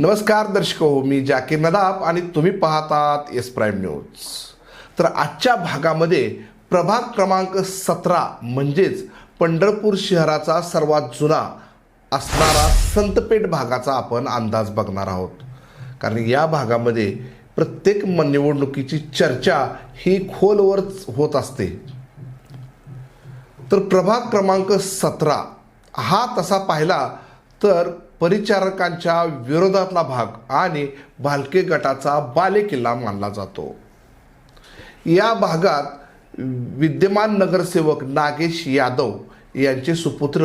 नमस्कार दर्शक हो मी जाकीर नदाब आणि तुम्ही पाहतात एस प्राईम न्यूज तर आजच्या भागामध्ये प्रभाग क्रमांक सतरा म्हणजेच पंढरपूर शहराचा सर्वात जुना असणारा संतपेठ भागाचा आपण अंदाज बघणार आहोत. कारण या भागामध्ये प्रत्येक निवडणुकीची चर्चा ही खोलवर होत असते. तर प्रभाग क्रमांक सतरा हा तसा पाहिला तर परिचारकांच्या विरोधातला भाग आणि भालके गटाचा बालेकिल्ला मानला जातो. या भागात विद्यमान नगरसेवक नागेश यादव यांचे सुपुत्र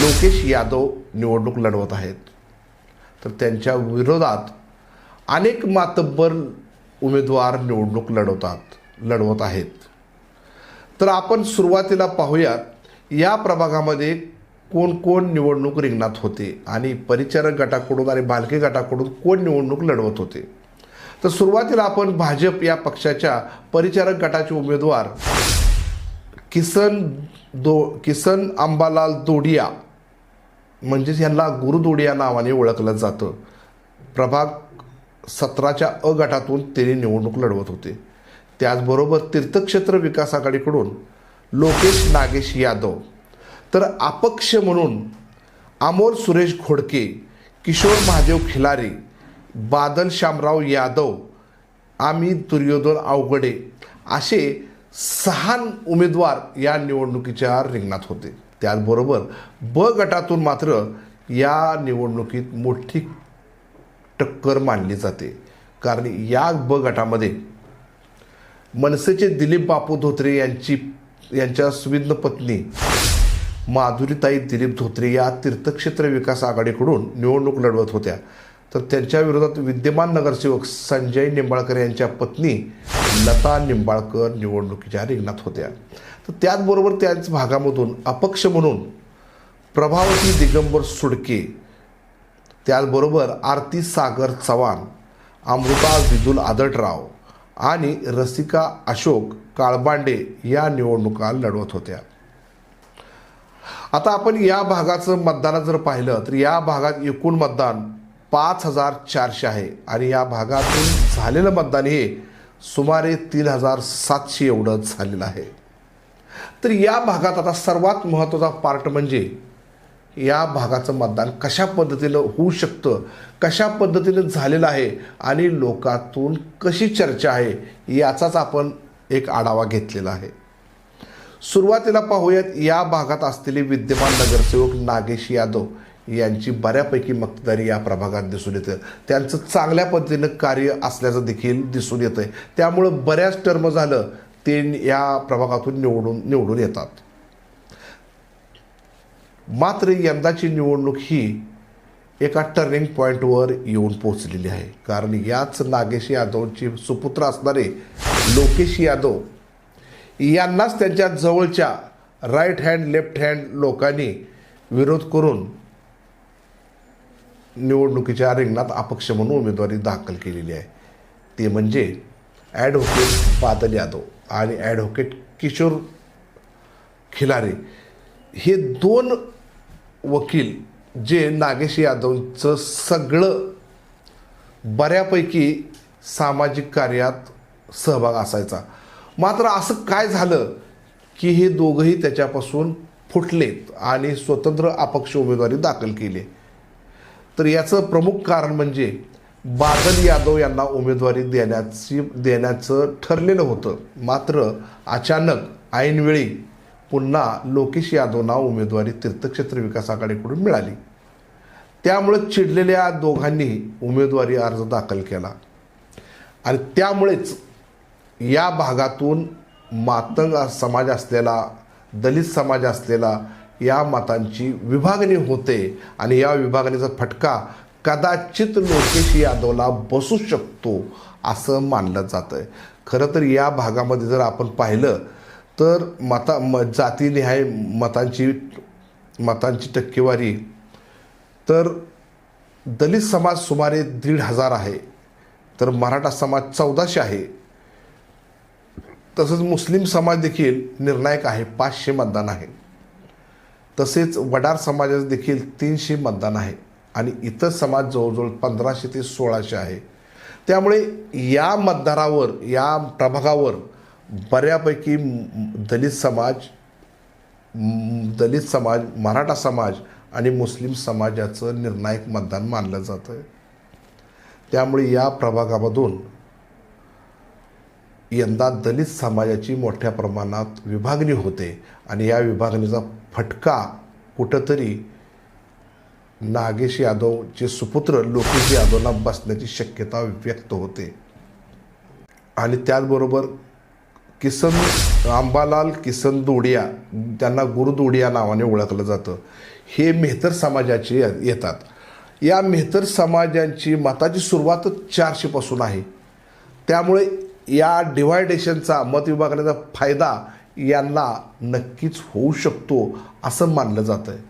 लोकेश यादव निवडणूक लढवत आहेत. तर त्यांच्या विरोधात अनेक मातब्बर उमेदवार निवडणूक लढवतात लढवत आहेत. तर आपण सुरुवातीला पाहूयात या प्रभागामध्ये कोण कोण निवडणूक रिंगणात होते आणि परिचारक गटाकडून आणि बालके गटाकडून कोण निवडणूक लढवत होते? तर सुरुवातीला आपण भाजप या पक्षाच्या परिचारक गटाचे उमेदवार किसन दो किसन अंबालाल दोडिया म्हणजेच यांना गुरुदोडिया नावाने ओळखलं जातं. प्रभाग सतराच्या अ गटातून त्यांनी निवडणूक लढवत होते. त्याचबरोबर तीर्थक्षेत्र विकास आघाडीकडून लोकेश नागेश यादव तर अपक्ष म्हणून अमोल सुरेश घोडके किशोर महादेव खिलारे बादल श्यामराव यादव आम्ही दुर्योधन अवघडे असे सहा उमेदवार या निवडणुकीच्या रिंगणात होते. त्याचबरोबर ब गटातून मात्र या निवडणुकीत मोठी टक्कर मानली जाते. कारण या ब गटामध्ये मनसेचे दिलीप बापू धोत्रे यांची यांच्या सुविध्न पत्नी माधुरीताई दिलीप धोत्रे या तीर्थक्षेत्र विकास आघाडीकडून निवडणूक लढवत होत्या. तर त्यांच्या विरोधात विद्यमान नगरसेवक संजय निंबाळकर यांच्या पत्नी लता निंबाळकर निवडणुकीच्या रिंगणात होत्या. तर त्याचबरोबर त्याच भागामधून अपक्ष म्हणून प्रभावती दिगंबर सुडके त्याचबरोबर आरती सागर चव्हाण अमृता विदुल आदटराव आणि रसिका अशोक काळबांडे या निवडणुका लढवत होत्या. आता आपण या भागाचं मतदानात जर पाहिलं तर या भागात एकूण मतदान पाच हजार चारशे आहे. आणि या भागातून झालेलं मतदान हे सुमारे तीन हजार सातशे एवढं झालेलं आहे. तर या भागात आता सर्वात महत्त्वाचा पार्ट म्हणजे या भागाचं मतदान कशा पद्धतीनं होऊ शकतं कशा पद्धतीनं झालेलं आहे आणि लोकातून कशी चर्चा आहे याचाच आपण एक आढावा घेतलेला आहे. सुरुवातीला पाहूयात या भागात असलेले विद्यमान नगरसेवक नागेश यादव यांची बऱ्यापैकी मक्तदारी या प्रभागात दिसून येतं. त्यांचं चांगल्या पद्धतीनं कार्य असल्याचं देखील दिसून येतं आहे त्यामुळं बऱ्याच टर्म झालं ते या प्रभागातून निवडून निवडून येतात. मात्र यंदाची निवडणूक ही एका टर्निंग पॉईंटवर येऊन पोहोचलेली आहे. कारण याच नागेश यादवची सुपुत्र असणारे लोकेश यादव यांनाच त्यांच्या जवळच्या राईट हँड लेफ्ट हँड लोकांनी विरोध करून निवडणुकीच्या रिंगणात अपक्ष म्हणून उमेदवारी दाखल केलेली आहे. ते म्हणजे ॲडव्होकेट बादल यादव आणि ॲडव्होकेट किशोर खिलारे. हे दोन वकील जे नागेश यादवचं सगळं बऱ्यापैकी सामाजिक कार्यात सहभाग असायचा. मात्र असं काय झालं की हे दोघंही त्याच्यापासून फुटलेत आणि स्वतंत्र अपक्ष उमेदवारी दाखल केली. तर याचं प्रमुख कारण म्हणजे बादल यादव यांना उमेदवारी देण्याची देण्याचं ठरलेलं होतं. मात्र अचानक ऐनवेळी पुन्हा लोकेश यादवना उमेदवारी तीर्थक्षेत्र विकास आघाडीकडून मिळाली. त्यामुळं चिडलेल्या दोघांनी उमेदवारी अर्ज दाखल केला. आणि त्यामुळेच या भागातून मातंग समाज असलेला दलित समाज असलेला या मतांची विभागणी होते आणि या विभागणीचा फटका कदाचित लोकेश यादवला बसू शकतो असं मानलं जातं आहे खरं तर या भागामध्ये जर आपण पाहिलं तर मता म जातीनिहाय मतांची मतांची टक्केवारी तर दलित समाज सुमारे दीड हजार आहे तर मराठा समाज चौदाशे आहे तसंच मुस्लिम समाज देखील निर्णायक आहे पाचशे मतदान आहे. तसेच वडार समाजाचं देखील तीनशे मतदान आहे आणि इतर समाज जवळजवळ पंधराशे ते सोळाशे आहे. त्यामुळे या मतदारावर या प्रभागावर बऱ्यापैकी दलित समाज दलित समाज मराठा समाज आणि मुस्लिम समाजाचं निर्णायक मतदान मानलं जातं त्यामुळे या प्रभागामधून यंदा दलित समाजाची मोठ्या प्रमाणात विभागणी होते आणि या विभागणीचा फटका कुठंतरी नागेश यादवचे सुपुत्र लोकेश यादवला बसण्याची शक्यता व्यक्त होते. आणि त्याचबरोबर किसन आंबालाल किसन दोडिया त्यांना गुरु दोडिया नावाने ओळखलं जातं. हे मेहतर समाजाचे येतात. या मेहतर समाजांची मताची सुरुवातच चारशेपासून आहे. त्यामुळे या डिव्हायडेशनचा मत विभागण्याचा फायदा यांना नक्कीच होऊ शकतो असं मानलं जातं आहे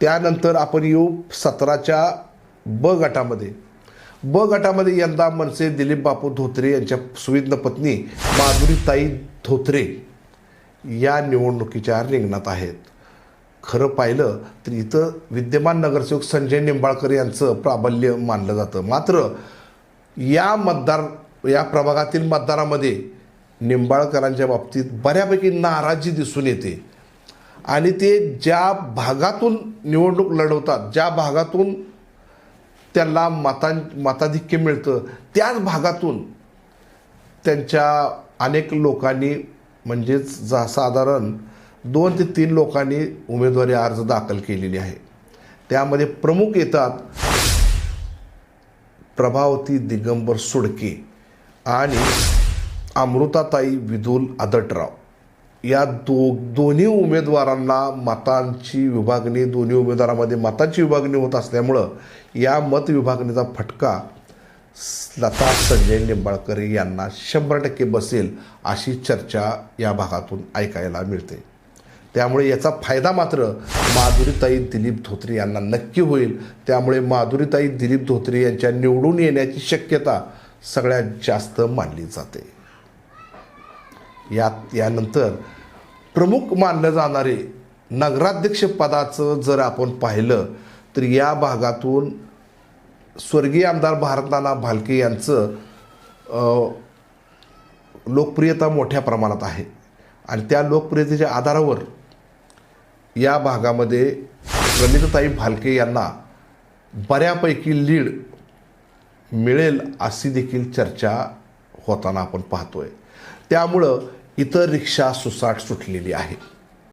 त्यानंतर आपण येऊ सतराच्या ब गटामध्ये. ब गटामध्ये यंदा मनसे दिलीप बापू धोत्रे यांच्या सुविज्ञ पत्नी माधुरीताई धोत्रे या निवडणुकीच्या रिंगणात आहेत. खरं पाहिलं तर इथं विद्यमान नगरसेवक संजय निंबाळकर यांचं प्राबल्य मानलं जातं. मात्र या मतदार या प्रभागातील मतदारामध्ये निंबाळकरांच्या बाबतीत बऱ्यापैकी नाराजी दिसून येते. आणि ते ज्या भागातून निवडणूक लढवतात ज्या भागातून त्यांना मतां मताधिक्य मिळतं त्याच भागातून त्यांच्या अनेक लोकांनी म्हणजेच जा साधारण दोन ते तीन लोकांनी उमेदवारी अर्ज दाखल केलेली आहे. त्यामध्ये प्रमुख येतात प्रभावती दिगंबर सुडके. आणि अमृताताई विदुल आदटराव. या दो दोन्ही उमेदवारांना मतांची विभागणी दोन्ही उमेदवारामध्ये मतांची विभागणी होत असल्यामुळं या मत विभागणीचा फटका लता संजय निंबाळकर यांना शंभर टक्के बसेल अशी चर्चा या भागातून ऐकायला मिळते. त्यामुळे याचा फायदा मात्र माधुरीताई दिलीप धोत्रे यांना नक्की होईल. त्यामुळे माधुरीताई दिलीप धोत्रे यांच्या निवडून येण्याची शक्यता सगळ्यात जास्त मानली जाते. यात यानंतर प्रमुख मानलं जाणारे नगराध्यक्षपदाचं जर आपण पाहिलं तर या भागातून स्वर्गीय आमदार भारतनाना भालके यांचं लोकप्रियता मोठ्या प्रमाणात आहे. आणि त्या लोकप्रियतेच्या आधारावर या भागामध्ये ललितताई भालके यांना बऱ्यापैकी लीड मिळेल अशी देखील चर्चा होताना आपण पाहतोय. त्यामुळं इतर रिक्षा सुसाट सुटलेली आहे